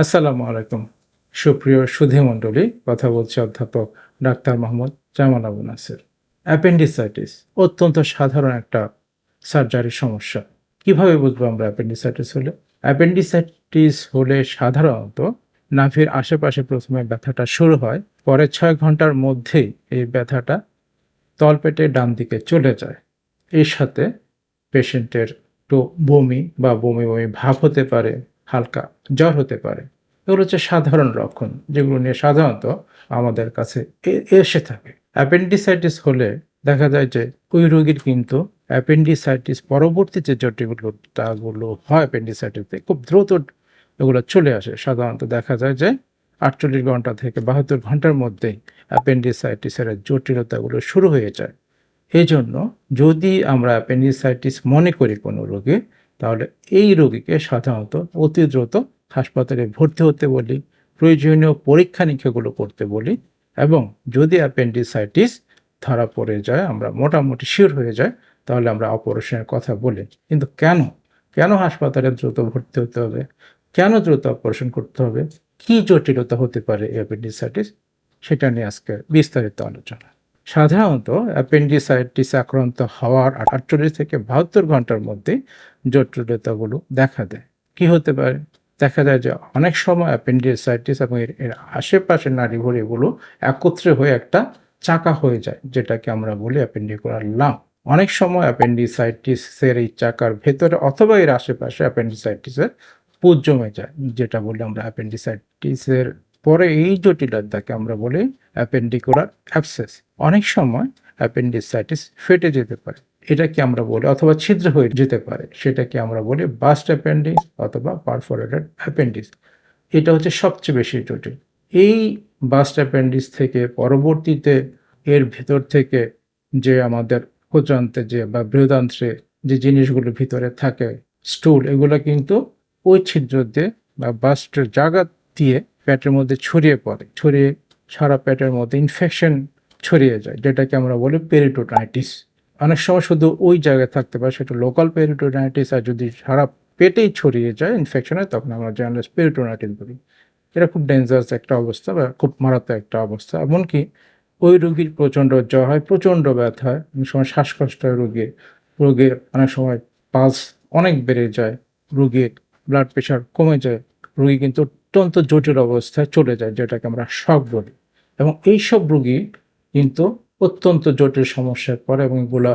আসসালামু আলাইকুম। সুপ্রিয় সুধী মণ্ডলী কথা বলছে অধ্যাপক ডাক্তার মোহাম্মদ জামাল আবু নাসির। অ্যাপেন্ডিসাইটিস, অত্যন্ত সাধারণ একটা সার্জারির সমস্যা। কীভাবে বুঝব আমরা অ্যাপেন্ডিসাইটিস হলে? অ্যাপেন্ডিসাইটিস হলে সাধারণত নাভির আশেপাশে প্রথমে ব্যথাটা শুরু হয়, পরে ছয় ঘণ্টার মধ্যেই এই ব্যথাটা তলপেটে ডান দিকে চলে যায়। এর সাথে পেশেন্টের একটু বমি বা বমি বমি ভাব হতে পারে হালকা জ্বর হতে পারে। এগুলো হচ্ছে সাধারণ লক্ষণ যেগুলো নিয়ে সাধারণত আমাদের কাছে এসে থাকে। অ্যাপেন্ডিসাইটিস হলে দেখা যায় যে ওই রোগীর কিন্তু অ্যাপেন্ডিসাইটিস পরবর্তী যে জটিলগুলো, তাগুলো হয় অ্যাপেন্ডিসাইটিসে খুব দ্রুত এগুলো চলে আসে। সাধারণত দেখা যায় যে আটচল্লিশ ঘণ্টা থেকে বাহাত্তর ঘণ্টার মধ্যেই অ্যাপেন্ডিসাইটিসের জটিলতাগুলো শুরু হয়ে যায়। এই জন্য যদি আমরা অ্যাপেন্ডিসাইটিস মনে করি কোনো রোগী তাহলে এই রোগীকে সাধারণত অতি দ্রুত হাসপাতালে ভর্তি হতে বলি, প্রয়োজনীয় পরীক্ষা নিরীক্ষাগুলো করতে বলি এবং যদি অ্যাপেন্ডিসাইটিস ধরা পড়ে যায়, আমরা মোটামুটি শিওর হয়ে যায় তাহলে আমরা অপারেশনের কথা বলি। কিন্তু কেন? কেন হাসপাতালে দ্রুত ভর্তি হতে হবে? কেন দ্রুত অপারেশন করতে হবে? কি জটিলতা হতে পারে অ্যাপেন্ডিসাইটিস? সেটা নিয়ে আজকে বিস্তারিত আলোচনা। সাধারণত অ্যাপেন্ডিসাইটিস আক্রান্ত হওয়ার আটচল্লিশ থেকে বাহাত্তর ঘণ্টার মধ্যে জটিলতাগুলো দেখা দেয়। কি হতে পারে? দেখা যায় যে অনেক সময় অ্যাপেন্ডিসাইটিস এবং এর আশেপাশের নাড়িভুড়িগুলো একত্রে হয়ে একটা চাকা হয়ে যায়, যেটাকে আমরা বলি অ্যাপেন্ডিকুলার লাম। অনেক সময় অ্যাপেন্ডিসাইটিসের এই চাকার ভেতরে অথবা এর আশেপাশে অ্যাপেন্ডিসাইটিসের পুজ জমে যায়, যেটা বলি আমরা অ্যাপেন্ডিসাইটিসের পরে এই জটিলতাকে আমরা বলি অ্যাপেন্ডিকুলার অ্যাপসেস অনেক সময় অ্যাপেন্ডিসাইটিস ফেটে যেতে পারে। এটাকে আমরা বলি অথবা ছিদ্র হয়ে যেতে পারে। সেটাকে আমরা বলি বাস্ট অ্যাপেন্ডিক্স অথবা পারফোরেটেড অ্যাপেন্ডিক্স এটা হচ্ছে সবচেয়ে বেশি জটিল। এই বাস্ট অ্যাপেন্ডিক্স থেকে পরবর্তীতে এর ভেতর থেকে যে আমাদের ক্ষুদ্রান্তে যে বা বৃহদান্ত্রে যে জিনিসগুলো ভিতরে থাকে, স্টুল, এগুলো কিন্তু ওই ছিদ্র দিয়ে বা বাস্টের জায়গা দিয়ে পেটের মধ্যে ছড়িয়ে পড়ে। ছড়িয়ে সারা পেটের মধ্যে ইনফেকশন ছড়িয়ে যায়, যেটাকে আমরা বলি পেরিটোটাইটিস। অনেক সময় শুধু ওই জায়গায় থাকতে পারে, সেটা লোকাল পেরিটোনাইটিস আর যদি সারা পেটেই ছড়িয়ে যায় ইনফেকশন তখন আমরা জার্নালিস পেরিটোনাইটিস বলি। এটা খুব ডেঞ্জারাস একটা অবস্থা বা খুব মারাত্মক একটা অবস্থা। এমনকি ওই রোগীর প্রচণ্ড জ্বর হয়, প্রচণ্ড ব্যথা হয়। অনেক সময় শ্বাসকষ্ট হয় রোগীর রোগীর অনেক সময় পালস অনেক বেড়ে যায় রোগীর ব্লাড প্রেশার কমে যায়, রোগী কিন্তু অত্যন্ত জটিল অবস্থায় চলে যায়, যেটাকে আমরা শক বলি। এবং এইসব রোগী কিন্তু অত্যন্ত জটিল সমস্যায় পড়ে এবং এগুলা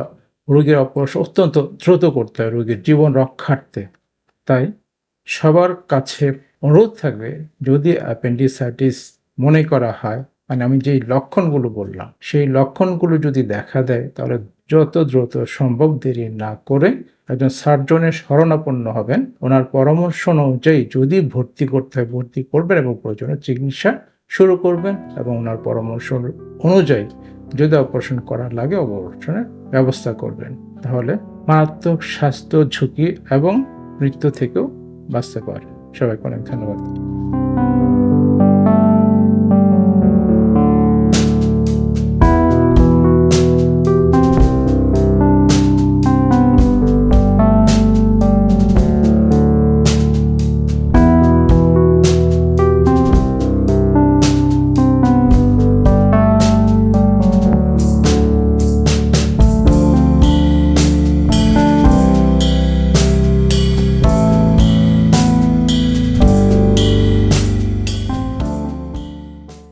রোগীর অপারেশন অত্যন্ত দ্রুত করতে হয় রোগীর জীবন রক্ষার্থে। তাই সবার কাছে অনুরোধ থাকবে, যদি অ্যাপেন্ডিসাইটিস মনে করা হয় মানে আমি যেই লক্ষণগুলো বললাম, সেই লক্ষণগুলো যদি দেখা দেয়, তাহলে যত দ্রুত সম্ভব দেরি না করে একজন সার্জনের শরণাপন্ন হবেন। ওনার পরামর্শ অনুযায়ী যদি ভর্তি করতে হয়, ভর্তি করবেন এবং প্রয়োজনে চিকিৎসা শুরু করবেন এবং ওনার পরামর্শ অনুযায়ী যদি অপারেশন করার লাগে অপারেশনের ব্যবস্থা করবেন। তাহলে মারাত্মক স্বাস্থ্য ঝুঁকি এবং মৃত্যু থেকেও বাঁচতে পারে। সবাইকে অনেক ধন্যবাদ।